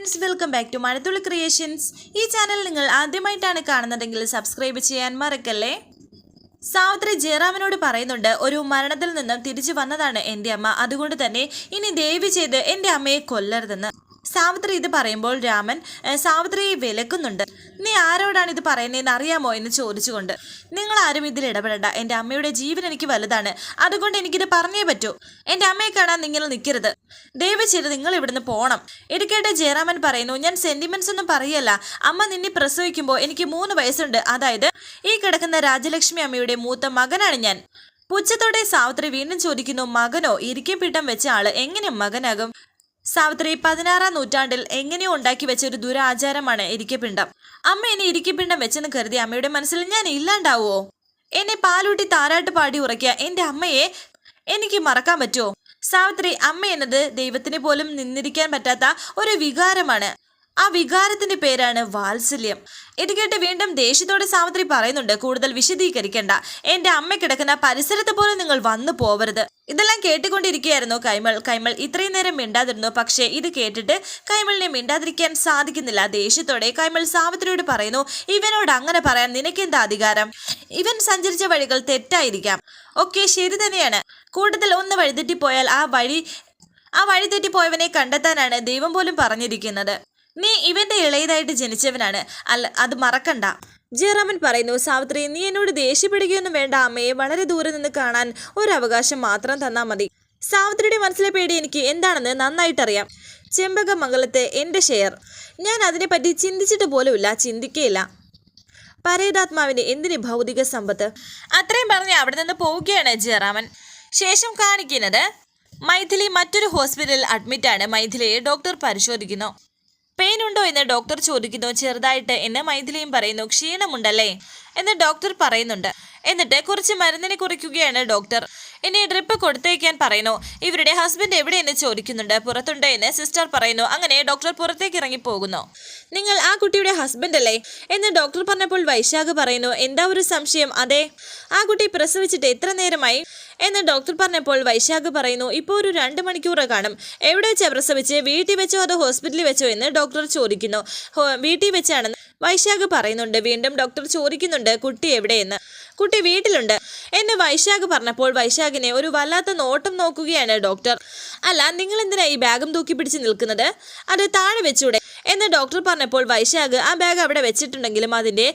Friends welcome back to Mazhathulli creations ഈ channel നിങ്ങൾ ആദ്യമായിട്ടാണ് കാണുന്നതെങ്കിൽ സബ്സ്ക്രൈബ് ചെയ്യാൻ മറക്കല്ലേ? സാവിത്രി ജയറാമിനോട് പറയുന്നുണ്ട് ഒരു മരണത്തിൽ നിന്നും തിരിച്ചു വന്നതാണ് എന്റെ അമ്മ. അതുകൊണ്ട് തന്നെ ഇനി ദയവ് ചെയ്ത് എന്റെ അമ്മയെ കൊല്ലരുതെന്ന്. സാവിത്രി ഇത് പറയുമ്പോൾ രാമൻ സാവിത്രിയെ വിലക്കുന്നുണ്ട്. നീ ആരോടാണ് ഇത് പറയുന്നതെന്ന് അറിയാമോ? എന്ന് ചോദിച്ചുകൊണ്ട് നിങ്ങൾ ആരും ഇതിൽ ഇടപെടണ്ട. എന്റെ അമ്മയുടെ ജീവൻ എനിക്ക് വലുതാണ്. അതുകൊണ്ട് എനിക്കിത് പറഞ്ഞേ പറ്റൂ. എന്റെ അമ്മയെ കാണാൻ നിങ്ങൾ നിൽക്കരുത്. ദയവ് ചെയ്ത് നിങ്ങൾ ഇവിടുന്ന് പോകണം ഇത് ജയറാമൻ പറയുന്നു ഞാൻ സെന്റിമെന്റ്സ് ഒന്നും പറയല്ല. അമ്മ നിന്നെ പ്രസവിക്കുമ്പോൾ എനിക്ക് മൂന്ന് വയസ്സുണ്ട്. അതായത് ഈ കിടക്കുന്ന രാജലക്ഷ്മി അമ്മയുടെ മൂത്ത മകനാണ് ഞാൻ. പുച്ഛത്തോടെ സാവിത്രി വീണ്ടും ചോദിക്കുന്നു മകനോ? ഇരിക്കപ്പിട്ടം വെച്ച ആൾ എങ്ങനെ മകനാകും? സാവിത്രി പതിനാറാം നൂറ്റാണ്ടിൽ എങ്ങനെയോ ഉണ്ടാക്കി വെച്ച ഒരു ദുരാചാരമാണ് ഇരിക്കപ്പിണ്ടം. അമ്മ എന്നെ ഇരിക്കപ്പിണ്ടം വെച്ചെന്ന് കരുതി അമ്മയുടെ മനസ്സിൽ ഞാൻ ഇല്ലാണ്ടാവോ? എന്നെ പാലൂട്ടി താരാട്ട് പാടി ഉറക്കിയ എന്റെ അമ്മയെ എനിക്ക് മറക്കാൻ പറ്റുമോ? സാവിത്രി അമ്മ എന്നത് ദൈവത്തിന് പോലും നിന്നിരിക്കാൻ പറ്റാത്ത ഒരു വികാരമാണ്. ആ വികാരത്തിന്റെ പേരാണ് വാത്സല്യം. ഇത് കേട്ട് വീണ്ടും ദേഷ്യത്തോടെ സാവിത്രി പറയുന്നുണ്ട് കൂടുതൽ വിശദീകരിക്കേണ്ട. എന്റെ അമ്മ കിടക്കുന്ന പരിസരത്ത് പോലും നിങ്ങൾ വന്നു പോവരുത്. ഇതെല്ലാം കേട്ടുകൊണ്ടിരിക്കുകയായിരുന്നു കൈമൾ. കൈമൾ ഇത്രയും നേരം മിണ്ടാതിരുന്നു. പക്ഷേ ഇത് കേട്ടിട്ട് കൈമളിനെ മിണ്ടാതിരിക്കാൻ സാധിക്കുന്നില്ല. ദേഷ്യത്തോടെ കൈമൾ സാവിത്രിയോട് പറയുന്നു ഇവനോട് അങ്ങനെ പറയാൻ നിനക്കെന്താ അധികാരം? ഇവൻ സഞ്ചരിച്ച വഴികൾ തെറ്റായിരിക്കാം. ഓക്കെ ശരി തന്നെയാണ്. കൂടുതൽ ഒന്ന് വഴിതെറ്റിപ്പോയാൽ ആ വഴി ആ വഴി തെറ്റിപ്പോയവനെ കണ്ടെത്താനാണ് ദൈവം പോലും പറഞ്ഞിരിക്കുന്നത്. നീ ഇവന്റെ ഇളയതായിട്ട് ജനിച്ചവനാണ്. അല്ല അത് മറക്കണ്ട. ജയറാമൻ പറയുന്നു സാവിത്രി നീ എന്നോട് ദേഷ്യപ്പെടുകയൊന്നും വേണ്ട. അമ്മയെ വളരെ ദൂരെ നിന്ന് കാണാൻ ഒരു അവകാശം മാത്രം തന്നാൽ മതി. സാവിത്രിയുടെ മനസ്സിലെ പേടി എനിക്ക് എന്താണെന്ന് നന്നായിട്ടറിയാം. ചെമ്പകമംഗലത്തെ എന്റെ ഷെയർ. ഞാൻ അതിനെപ്പറ്റി ചിന്തിച്ചിട്ട് പോലുമില്ല ചിന്തിക്കുകയില്ല പരേതാത്മാവിന് എന്തിന് ഭൗതിക സമ്പത്ത്? അത്രയും പറഞ്ഞ് അവിടെ നിന്ന് പോവുകയാണ് ജയറാമൻ. ശേഷം കാണിക്കുന്നത് മൈഥിലി മറ്റൊരു ഹോസ്പിറ്റലിൽ അഡ്മിറ്റാണ്. മൈഥിലിയെ ഡോക്ടർ പരിശോധിക്കുന്നു. പെയിൻ ഉണ്ടോ എന്ന് ഡോക്ടർ ചോദിക്കുന്നു. ചെറുതായിട്ട് എന്ന് മൈഥിലിയും പറയുന്നു. ക്ഷീണമുണ്ടല്ലേ? എന്ന് ഡോക്ടർ പറയുന്നുണ്ട്. എന്നിട്ട് കുറച്ച് മരുന്നിനെ കുറിക്കുകയാണ് ഡോക്ടർ. ഇനി ഡ്രിപ്പ് കൊടുത്തേക്കാൻ പറയുന്നു. ഇവരുടെ ഹസ്ബൻഡ് എവിടെയെന്ന് ചോദിക്കുന്നുണ്ട്. പുറത്തുണ്ട് എന്ന് സിസ്റ്റർ പറയുന്നു. അങ്ങനെ ഡോക്ടർ പുറത്തേക്ക് ഇറങ്ങി പോകുന്നു നിങ്ങൾ ആ കുട്ടിയുടെ ഹസ്ബൻഡ് അല്ലേ? എന്ന് ഡോക്ടർ പറഞ്ഞപ്പോൾ വൈശാഖ് പറയുന്നു. എന്താ ഒരു സംശയം? അതെ. ആ കുട്ടി പ്രസവിച്ചിട്ട് എത്ര നേരമായി? എന്ന് ഡോക്ടർ പറഞ്ഞപ്പോൾ വൈശാഖ് പറയുന്നു ഇപ്പോൾ ഒരു രണ്ട് മണിക്കൂറെ കാണും. എവിടെ വെച്ച് പ്രസവിച്ച്? വീട്ടിൽ വെച്ചോ അതോ ഹോസ്പിറ്റലിൽ വെച്ചോ? എന്ന് ഡോക്ടർ ചോദിക്കുന്നു. വീട്ടിൽ വെച്ചാണെന്ന് വൈശാഖ് പറയുന്നുണ്ട്. വീണ്ടും ഡോക്ടർ ചോദിക്കുന്നുണ്ട് കുട്ടി എവിടെയെന്ന്? കുട്ടി വീട്ടിലുണ്ട്. എന്ന് വൈശാഖ് പറഞ്ഞപ്പോൾ വൈശാഖിനെ ഒരു വല്ലാത്ത നോട്ടം നോക്കുകയാണ് ഡോക്ടർ. അല്ല നിങ്ങൾ എന്തിനാ ഈ ബാഗും തൂക്കി പിടിച്ച് നിൽക്കുന്നത്? അത് താഴെ വെച്ചൂടെ? എന്ന് ഡോക്ടർ പറഞ്ഞപ്പോൾ വൈശാഖ് ആ ബാഗ് അവിടെ വെച്ചിട്ടുണ്ടെങ്കിലും അതിന്റെ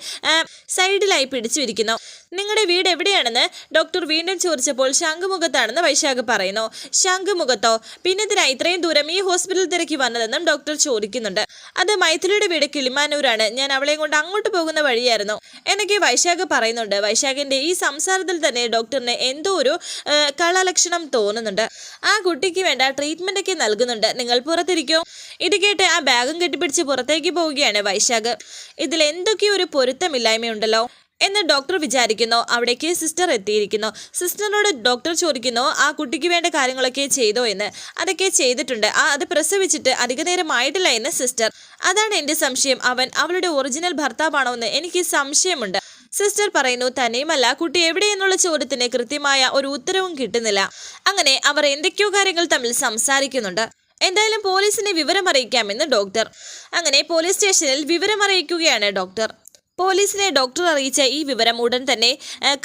സൈഡിലായി പിടിച്ചു ഇരിക്കുന്നു നിങ്ങളുടെ വീട് എവിടെയാണെന്ന് ഡോക്ടർ വീണ്ടും ചോദിച്ചപ്പോൾ ശംഖുമുഖത്താണെന്ന് വൈശാഖ് പറയുന്നു. ശംഖുമുഖത്തോ? പിന്നെന്തിനാ ഇത്രയും ദൂരം ഈ ഹോസ്പിറ്റൽ തിരക്കി വന്നതെന്നും ഡോക്ടർ ചോദിക്കുന്നുണ്ട്. അത് മൈഥിലിയുടെ വീട് കിളിമാനൂരാണ്. ഞാൻ അവളെയും കൊണ്ട് അങ്ങോട്ട് പോകുന്ന വഴിയായിരുന്നു. എന്നൊക്കെ വൈശാഖ് പറയുന്നുണ്ട്. വൈശാഖിന്റെ ഈ സംസാരത്തിൽ തന്നെ ഡോക്ടറിന് എന്തോ ഒരു കളലക്ഷണം തോന്നുന്നുണ്ട്. ആ കുട്ടിക്ക് വേണ്ട ട്രീറ്റ്മെന്റ് ഒക്കെ നൽകുന്നുണ്ട്. നിങ്ങൾ പുറത്തിരിക്കോ. ഇത് കേട്ട് ആ ബാഗും കെട്ടിപ്പിടിച്ച് പുറത്തേക്ക് പോവുകയാണ് വൈശാഖ്. ഇതിൽ എന്തൊക്കെയോ ഒരു പൊരുത്തമില്ലായ്മയുണ്ടല്ലോ. എന്ന് ഡോക്ടർ വിചാരിക്കുന്നു. അവിടേക്ക് സിസ്റ്റർ എത്തിയിരിക്കുന്നു. സിസ്റ്ററിനോട് ഡോക്ടർ ചോദിക്കുന്നു ആ കുട്ടിക്ക് വേണ്ട കാര്യങ്ങളൊക്കെ ചെയ്തോ എന്ന്? അതൊക്കെ ചെയ്തിട്ടുണ്ട്. ആ അത് പ്രസവിച്ചിട്ട് അധിക നേരം ആയിട്ടില്ല എന്ന് സിസ്റ്റർ. അതാണ് എന്റെ സംശയം. അവൻ അവളുടെ ഒറിജിനൽ ഭർത്താവാണോ എന്ന് എനിക്ക് സംശയമുണ്ട്. സിസ്റ്റർ പറയുന്നു തന്നെയുമല്ല കുട്ടി എവിടെയെന്നുള്ള ചോദ്യത്തിന് കൃത്യമായ ഒരു ഉത്തരവും കിട്ടുന്നില്ല. അങ്ങനെ അവർ എന്തൊക്കെയോ കാര്യങ്ങൾ തമ്മിൽ സംസാരിക്കുന്നുണ്ട്. എന്തായാലും പോലീസിനെ വിവരം അറിയിക്കാമെന്ന് ഡോക്ടർ. അങ്ങനെ പോലീസ് സ്റ്റേഷനിൽ വിവരം അറിയിക്കുകയാണ് ഡോക്ടർ. പോലീസിനെ ഡോക്ടർ അറിയിച്ച ഈ വിവരം ഉടൻ തന്നെ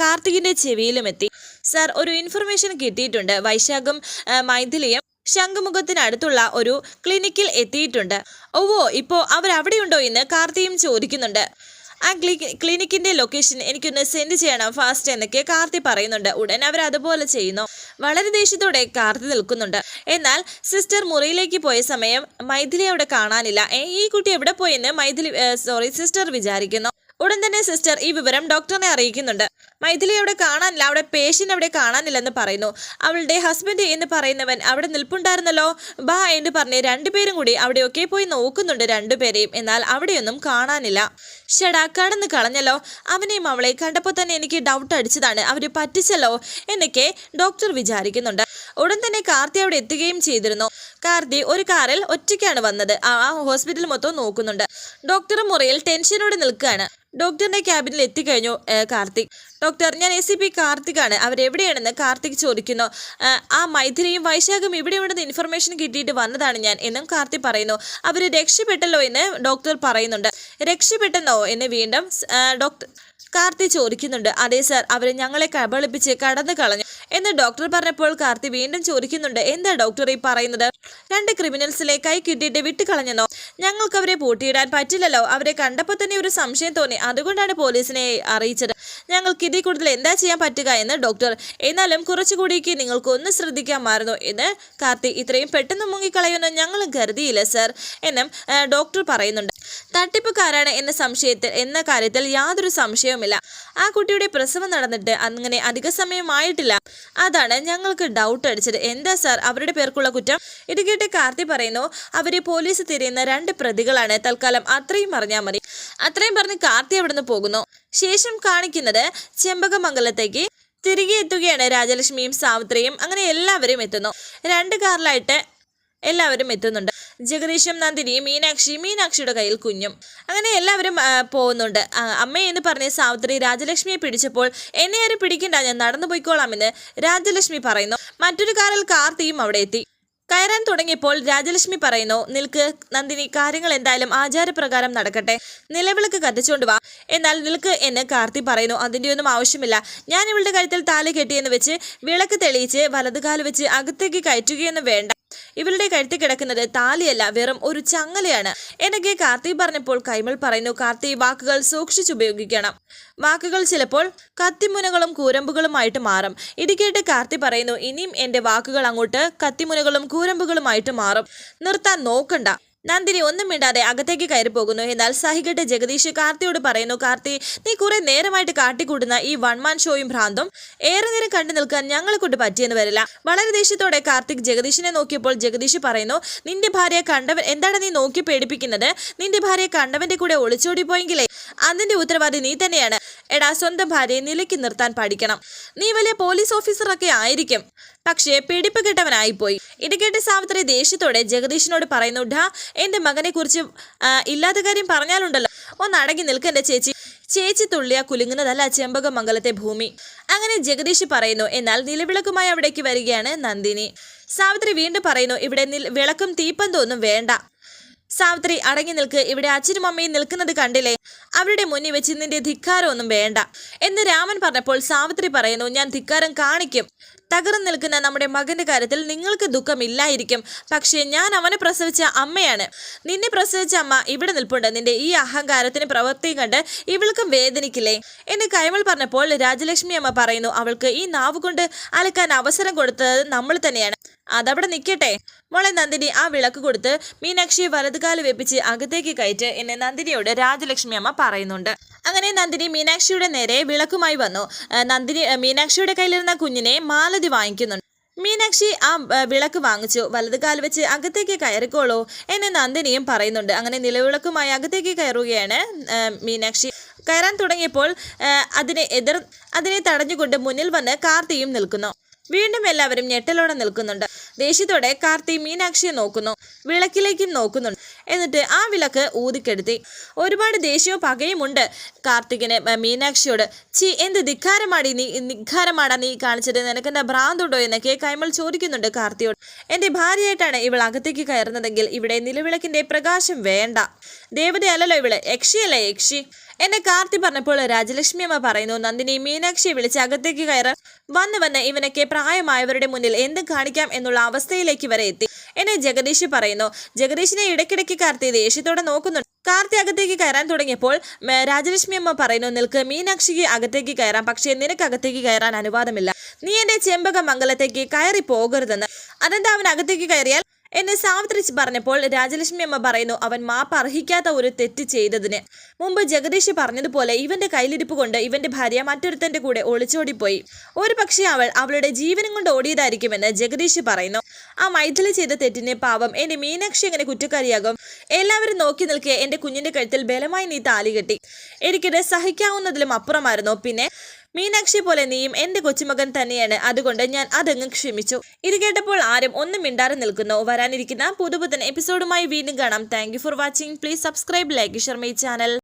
കാർത്തികിന്റെ ചെവിയിലും എത്തി സാർ ഒരു ഇൻഫർമേഷൻ കിട്ടിയിട്ടുണ്ട്. വൈശാഖും മൈഥിലിയും ശംഖുമുഖത്തിനടുത്തുള്ള ഒരു ക്ലിനിക്കിൽ എത്തിയിട്ടുണ്ട്. ഓവോ ഇപ്പോൾ അവരവിടെയുണ്ടോ എന്ന് കാർത്തിയും ചോദിക്കുന്നുണ്ട്. ആ ക്ലി ക്ലിനിക്കിന്റെ ലൊക്കേഷൻ എനിക്കൊന്ന് സെൻഡ് ചെയ്യണം ഫാസ്റ്റ് എന്നൊക്കെ കാർത്തി പറയുന്നുണ്ട്. ഉടൻ അവർ അതുപോലെ ചെയ്യുന്നു. വളരെ ദേഷ്യത്തോടെ കാർത്തി നിൽക്കുന്നുണ്ട്. എന്നാൽ സിസ്റ്റർ മുറിയിലേക്ക് പോയ സമയം മൈഥിലി അവിടെ കാണാനില്ല. ഈ കുട്ടി എവിടെ പോയെന്ന് മൈഥിലി സോറി സിസ്റ്റർ വിചാരിക്കുന്നു. ഉടൻ തന്നെ സിസ്റ്റർ ഈ വിവരം ഡോക്ടറിനെ അറിയിക്കുന്നുണ്ട്. മൈഥിലി അവിടെ കാണാനില്ല. അവിടെ പേഷ്യന്റ് അവിടെ കാണാനില്ലെന്ന് പറയുന്നു. അവളുടെ ഹസ്ബൻഡ് എന്ന് പറയുന്നവൻ അവിടെ നിൽപ്പുണ്ടായിരുന്നല്ലോ? ബാ എന്ന് പറഞ്ഞ് രണ്ടുപേരും കൂടി അവിടെയൊക്കെ പോയി നോക്കുന്നുണ്ട് രണ്ടുപേരെയും. എന്നാൽ അവിടെയൊന്നും കാണാനില്ല. ഷടാ കടന്ന് കളഞ്ഞല്ലോ. അവനെയും അവളെ കണ്ടപ്പോൾ തന്നെ എനിക്ക് ഡൗട്ട് അടിച്ചതാണ്. അവർ പറ്റിച്ചല്ലോ എന്നൊക്കെ ഡോക്ടർ വിചാരിക്കുന്നുണ്ട്. ഉടൻ തന്നെ കാർത്തി അവിടെ എത്തുകയും ചെയ്തിരുന്നു. കാർത്തി ഒരു കാറിൽ ഒറ്റയ്ക്കാണ് വന്നത്. ആ ഹോസ്പിറ്റൽ മൊത്തം നോക്കുന്നുണ്ട്. ഡോക്ടർ മുറിയിൽ ടെൻഷനോടെ നിൽക്കുകയാണ്. ഡോക്ടറിന്റെ ക്യാബിനിൽ എത്തിക്കഴിഞ്ഞു കാർത്തിക്. ഡോക്ടർ ഞാൻ എസ് സി പി കാർത്തികാണ്. അവരെവിടെയാണെന്ന് കാർത്തിക് ചോദിക്കുന്നു. ആ, മൈഥിലിയും വൈശാഖും ഇവിടെ ഉണ്ടെന്ന് ഇൻഫർമേഷൻ കിട്ടിയിട്ട് വന്നതാണ് ഞാൻ എന്നും കാർത്തിക് പറയുന്നു. അവർ രക്ഷപ്പെട്ടല്ലോ എന്ന് ഡോക്ടർ പറയുന്നുണ്ട്. രക്ഷപ്പെട്ടെന്നോ എന്ന് വീണ്ടും ഡോക്ടർ കാർത്തി ചോദിക്കുന്നുണ്ട്. അതെ സാർ അവർ ഞങ്ങളെ കബളിപ്പിച്ച് കടന്നു കളഞ്ഞു എന്ന് ഡോക്ടർ പറഞ്ഞപ്പോൾ കാർത്തി വീണ്ടും ചോദിക്കുന്നുണ്ട്. എന്താ ഡോക്ടർ ഈ പറയുന്നത്? രണ്ട് ക്രിമിനൽസിലെ കൈ കിട്ടിയിട്ട് വിട്ടുകളഞ്ഞെന്നോ? ഞങ്ങൾക്ക് അവരെ പൂട്ടിയിടാൻ പറ്റില്ലല്ലോ. അവരെ കണ്ടപ്പോൾ തന്നെ ഒരു സംശയം തോന്നി. അതുകൊണ്ടാണ് പോലീസിനെ അറിയിച്ചത്. ഞങ്ങൾക്ക് ഇതിൽ കൂടുതൽ എന്താ ചെയ്യാൻ പറ്റുക എന്ന് ഡോക്ടർ എന്നാലും കുറച്ചുകൂടിക്ക് നിങ്ങൾക്ക് ഒന്ന് ശ്രദ്ധിക്കാമായിരുന്നു എന്ന് കാർത്തി ഇത്രയും പെട്ടെന്ന് മുങ്ങിക്കളയുമെന്ന് ഞങ്ങൾ കരുതിയില്ല സർ എന്നും ഡോക്ടർ പറയുന്നുണ്ട്. തട്ടിപ്പുകാരാണ് എന്ന സംശയത്തിൽ എന്ന കാര്യത്തിൽ യാതൊരു സംശയവുമില്ല. ആ കുട്ടിയുടെ പ്രസവം നടന്നിട്ട് അങ്ങനെ അധിക സമയമായിട്ടില്ല. അതാണ് ഞങ്ങൾക്ക് ഡൗട്ട് അടിച്ചത്. എന്താ സർ അവരുടെ പേർക്കുള്ള കുറ്റം? ഇത് കേട്ട് കാർത്തി പറയുന്നു അവരെ പോലീസ് തിരിയുന്ന രണ്ട് പ്രതികളാണ്. തൽക്കാലം അത്രയും അറിഞ്ഞാൽ മതി. അത്രയും പറഞ്ഞ് കാർത്തി അവിടുന്ന് പോകുന്നു? ശേഷം കാണിക്കുന്നത് ചെമ്പകമംഗലത്തേക്ക്. തിരികെ എത്തുകയാണ് രാജലക്ഷ്മിയും സാവിത്രിയും. അങ്ങനെ എല്ലാവരും എത്തുന്നു. രണ്ട് കാറിലായിട്ട് എല്ലാവരും എത്തുന്നുണ്ട്. ജഗദീഷും നന്ദിനിയും മീനാക്ഷി മീനാക്ഷിയുടെ കയ്യിൽ കുഞ്ഞും. അങ്ങനെ എല്ലാവരും പോകുന്നുണ്ട്. ആ, അമ്മേ എന്ന് പറഞ്ഞ് സാവിത്രി രാജലക്ഷ്മിയെ പിടിച്ചപ്പോൾ എന്നെ ആരും പിടിക്കണ്ട ഞാൻ നടന്നു പോയിക്കോളാമെന്ന് രാജലക്ഷ്മി പറയുന്നു. മറ്റൊരു കാറിൽ കാർത്തിയും അവിടെ എത്തി. കയറാൻ തുടങ്ങിയപ്പോൾ രാജലക്ഷ്മി പറയുന്നു നിൽക്ക് നന്ദിനി കാര്യങ്ങൾ എന്തായാലും ആചാരപ്രകാരം നടക്കട്ടെ. നിലവിളക്ക് കത്തിച്ചുകൊണ്ട് വാ. എന്നാൽ നിൽക്ക് എന്ന് കാർത്തി പറയുന്നു അതിന്റെ ഒന്നും ആവശ്യമില്ല. ഞാൻ ഇവളുടെ കഴുത്തിൽ താലി കെട്ടിയെന്ന് വെച്ച് വിളക്ക് തെളിയിച്ച് വലതുകാൽ വെച്ച് അകത്തേക്ക് കയറ്റുകയൊന്നും വേണ്ട. ഇവളുടെ കഴുത്തി കിടക്കുന്നത് താലിയല്ല വെറും ഒരു ചങ്ങലയാണ്. എന്നൊക്കെ കാർത്തി പറഞ്ഞപ്പോൾ കൈമൾ പറയുന്നു കാർത്തി വാക്കുകൾ സൂക്ഷിച്ചുപയോഗിക്കണം വാക്കുകൾ ചിലപ്പോൾ കത്തിമുനകളും കൂരമ്പുകളുമായിട്ട് മാറും. ഇത് കേട്ട് കാർത്തി പറയുന്നു ഇനിയും എന്റെ വാക്കുകൾ അങ്ങോട്ട് കത്തിമുനകളും കൂരമ്പുകളുമായിട്ട് മാറും. നിർത്താൻ നോക്കണ്ട. നന്ദിനി ഒന്നും മിണ്ടാതെ അകത്തേക്ക് കയറി പോകുന്നു. എന്നാൽ സഹികെട്ട് ജഗദീഷ് കാർത്തിയോട് പറയുന്നു കാർത്തി നീ കുറെ നേരമായിട്ട് കാട്ടിക്കൂട്ടുന്ന ഈ വൺമാൻ ഷോയും ഭ്രാന്തും ഏറെ നേരം കണ്ടു നിൽക്കാൻ ഞങ്ങളെ കൊണ്ട് പറ്റിയെന്ന് വരില്ല. വളരെ ദേഷ്യത്തോടെ കാർത്തിക് ജഗദീഷിനെ നോക്കിയപ്പോൾ ജഗദീഷ് പറയുന്നു നിന്റെ ഭാര്യയെ കണ്ടവൻ എന്താണ് നീ നോക്കി പേടിപ്പിക്കുന്നത്? നിന്റെ ഭാര്യയെ കണ്ടവന്റെ കൂടെ ഒളിച്ചോടി പോയെങ്കിലേ അതിന്റെ ഉത്തരവാദി നീ തന്നെയാണ്. എടാ സ്വന്തം ഭാര്യയെ നിലയ്ക്ക് നിർത്താൻ പഠിക്കണം. നീ വലിയ പോലീസ് ഓഫീസറൊക്കെ ആയിരിക്കും. പക്ഷേ പിടിപ്പ് കെട്ടവനായിപ്പോയി. ഇത് കേട്ട് സാവിത്രി ദേഷ്യത്തോടെ ജഗദീഷിനോട് പറയുന്നു ഡാ എന്റെ മകനെ കുറിച്ച് ഇല്ലാത്ത കാര്യം പറഞ്ഞാലുണ്ടല്ലോ. ഒന്ന് അടങ്ങി നിൽക്കെന്റെ ചേച്ചി. ചേച്ചി തുള്ളിയ കുലുങ്ങുന്നതല്ല ചെമ്പകമംഗലത്തെ ഭൂമി. അങ്ങനെ ജഗദീഷ് പറയുന്നു എന്നാൽ നിലവിളക്കുമായി അവിടേക്ക് വരികയാണ് നന്ദിനി. സാവിത്രി വീണ്ടും പറയുന്നു ഇവിടെ വിളക്കും തീപ്പന്തൊന്നും വേണ്ട. സാവിത്രി അടങ്ങി നിൽക്ക്. ഇവിടെ അച്ഛനും അമ്മയും നിൽക്കുന്നത് കണ്ടില്ലേ? അവരുടെ മുന്നിൽ വെച്ച് നിന്റെ ധിക്കാരമൊന്നും വേണ്ട. എന്ന് രാമൻ പറഞ്ഞപ്പോൾ സാവിത്രി പറയുന്നു ഞാൻ ധിക്കാരം കാണിക്കും. തകർന്നു നിൽക്കുന്ന നമ്മുടെ മകന്റെ കാര്യത്തിൽ നിങ്ങൾക്ക് ദുഃഖമില്ലായിരിക്കും. പക്ഷേ ഞാൻ അവനെ പ്രസവിച്ച അമ്മയാണ്. നിന്നെ പ്രസവിച്ച അമ്മ ഇവിടെ നിൽപ്പുണ്ട്. നിന്റെ ഈ അഹങ്കാരത്തിന് പ്രവൃത്തി കണ്ട് ഇവൾക്കും വേദനിക്കില്ലേ? എന്ന് കൈമൾ പറഞ്ഞപ്പോൾ രാജലക്ഷ്മി അമ്മ പറയുന്നു അവൾക്ക് ഈ നാവ് കൊണ്ട് അലക്കാൻ അവസരം കൊടുത്തത് നമ്മൾ തന്നെയാണ്. അതവിടെ നിൽക്കട്ടെ മോളെ നന്ദിനി ആ വിളക്ക് കൊടുത്ത് മീനാക്ഷിയെ വലതുകാൽ വെപ്പിച്ച് അകത്തേക്ക് കയറ്റ് എന്നെ നന്ദിനിയോട് രാജലക്ഷ്മി അമ്മ പറയുന്നുണ്ട്. അങ്ങനെ നന്ദിനി മീനാക്ഷിയുടെ നേരെ വിളക്കുമായി വന്നു. നന്ദിനി മീനാക്ഷിയുടെ കയ്യിലിരുന്ന കുഞ്ഞിനെ മാലതി വാങ്ങിക്കുന്നുണ്ട്. മീനാക്ഷി ആ വിളക്ക് വാങ്ങിച്ചു. വലതുകാൽ വെച്ച് അകത്തേക്ക് കയറിക്കോളൂ എന്ന് നന്ദിനിയും പറയുന്നുണ്ട്. അങ്ങനെ നിലവിളക്കുമായി അകത്തേക്ക് കയറുകയാണ് മീനാക്ഷി. കയറാൻ തുടങ്ങിയപ്പോൾ അതിനെ എതിർ അതിനെ തടഞ്ഞുകൊണ്ട് മുന്നിൽ വന്ന് കാർത്തിയും നിൽക്കുന്നു. വീണ്ടും എല്ലാവരും ഞെട്ടലോടെ നിൽക്കുന്നുണ്ട്. ദേഷ്യത്തോടെ കാർത്തി മീനാക്ഷിയെ നോക്കുന്നു. വിളക്കിലേക്കും നോക്കുന്നുണ്ട്. എന്നിട്ട് ആ വിളക്ക് ഊതിക്കെടുത്തി. ഒരുപാട് ദേഷ്യവും പകയുമുണ്ട് കാർത്തികിന് മീനാക്ഷിയോട് ചി എന്ത് ധിക്കാരമാടി നീ നിഖാരമാടാ നീ കാണിച്ചത്? നിനക്കെന്താ ഭ്രാന്തുണ്ടോ എന്നൊക്കെ കൈമൾ ചോദിക്കുന്നുണ്ട് കാർത്തിയോട്. എന്റെ ഭാര്യയായിട്ടാണ് ഇവൾ അകത്തേക്ക് കയറുന്നതെങ്കിൽ ഇവിടെ നിലവിളക്കിന്റെ പ്രകാശം വേണ്ട. ദേവതയല്ലല്ലോ ഇവൾ. യക്ഷിയല്ലേ യക്ഷി? എന്നെ കാർത്തി പറഞ്ഞപ്പോൾ രാജലക്ഷ്മി അമ്മ പറയുന്നു നന്ദിനി മീനാക്ഷിയെ വിളിച്ച് അകത്തേക്ക് കയറാൻ വന്ന് വന്ന് ഇവനൊക്കെ പ്രായമായവരുടെ മുന്നിൽ എന്തും കാണിക്കാം എന്നുള്ള അവസ്ഥയിലേക്ക് വരെ എത്തി. എന്നെ ജഗദീഷ് പറയുന്നു ജഗദീഷിനെ ഇടയ്ക്കിടയ്ക്ക് കാർത്തി ദേഷ്യത്തോടെ നോക്കുന്നുണ്ട്. കാർത്തി അകത്തേക്ക് കയറാൻ തുടങ്ങിയപ്പോൾ രാജലക്ഷ്മി അമ്മ പറയുന്നു നിൽക്ക് മീനാക്ഷിക്ക് അകത്തേക്ക് കയറാം. പക്ഷേ നിനക്ക് അകത്തേക്ക് കയറാൻ അനുവാദമില്ല. നീ എന്റെ ചെമ്പക മംഗലത്തേക്ക് കയറി പോകരുതെന്ന് അതെന്താ അവൻ അകത്തേക്ക് കയറിയാൽ? എന്നെ സാവത്രിച്ച് പറഞ്ഞപ്പോൾ രാജലക്ഷ്മി അമ്മ പറയുന്നു അവൻ മാപ്പ് അർഹിക്കാത്ത ഒരു തെറ്റ് ചെയ്തതിന്. മുമ്പ് ജഗദീഷ് പറഞ്ഞതുപോലെ ഇവന്റെ കയ്യിലിരിപ്പ് കൊണ്ട് ഇവന്റെ ഭാര്യ മറ്റൊരുത്തന്റെ കൂടെ ഒളിച്ചോടിപ്പോയി. ഒരു പക്ഷേ അവൾ അവളുടെ ജീവനും കൊണ്ട് ഓടിയതായിരിക്കുമെന്ന് ജഗദീഷ് പറയുന്നു. ആ മൈഥിലി ചെയ്ത തെറ്റിന് പാവം എന്റെ മീനാക്ഷി എങ്ങനെ കുറ്റക്കാരിയാകും? എല്ലാവരും നോക്കി നിൽക്കെ എന്റെ കുഞ്ഞിന്റെ കഴുത്തിൽ ബലമായി നീ താലി കെട്ടി. എനിക്കിത് സഹിക്കാവുന്നതിലും അപ്പുറമായിരുന്നു. പിന്നെ മീനാക്ഷി പോലെ നീയും എന്റെ കൊച്ചുമകൻ തന്നെയാണ്. അതുകൊണ്ട് ഞാൻ അതങ്ങ് ക്ഷമിച്ചു. ഇത് കേട്ടപ്പോൾ ആരും ഒന്നും മിണ്ടാതെ നിൽക്കുന്നു. വരാനിരിക്കുന്ന പുതുപുത്തൻ എപ്പിസോഡുമായി വീണ്ടും കാണാം. Thank for watching please subscribe like Sharmi channel